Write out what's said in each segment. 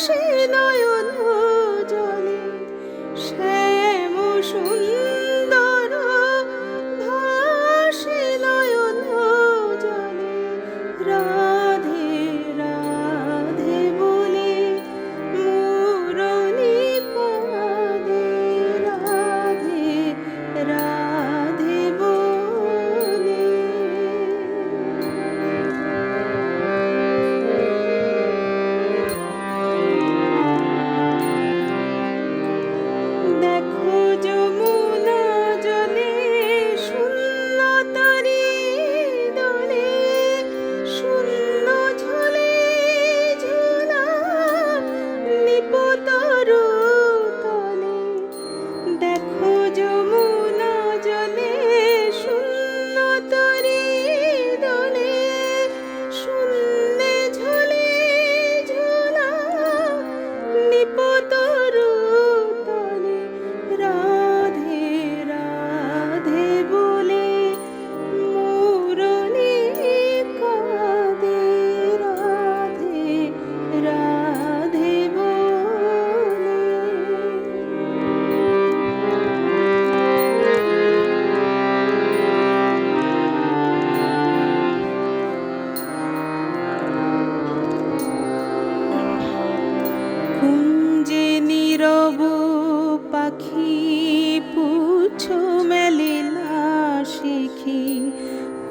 谁呢？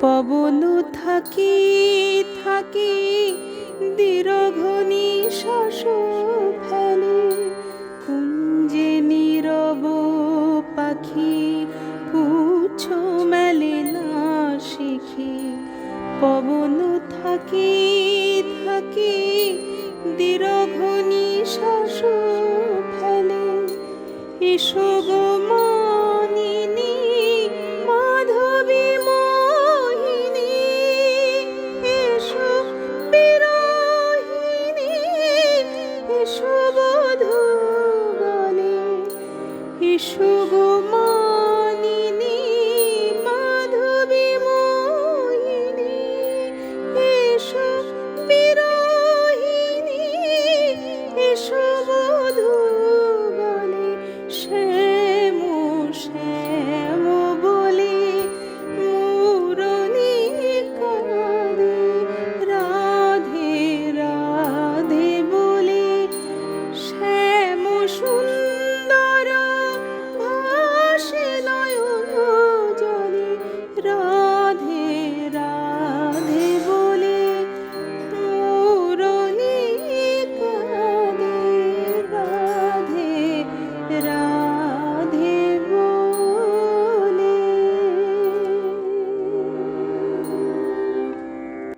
পবন থাকি থাকি, দীর্ঘনি শ্বাস ফেলে কুঞ্জে নীরব পাখি পুচ্ছ মেলে না শিখি। পবন থাকি থাকি, দীর্ঘনি শ্বাস ফেলে এসো গো মা 一束光芒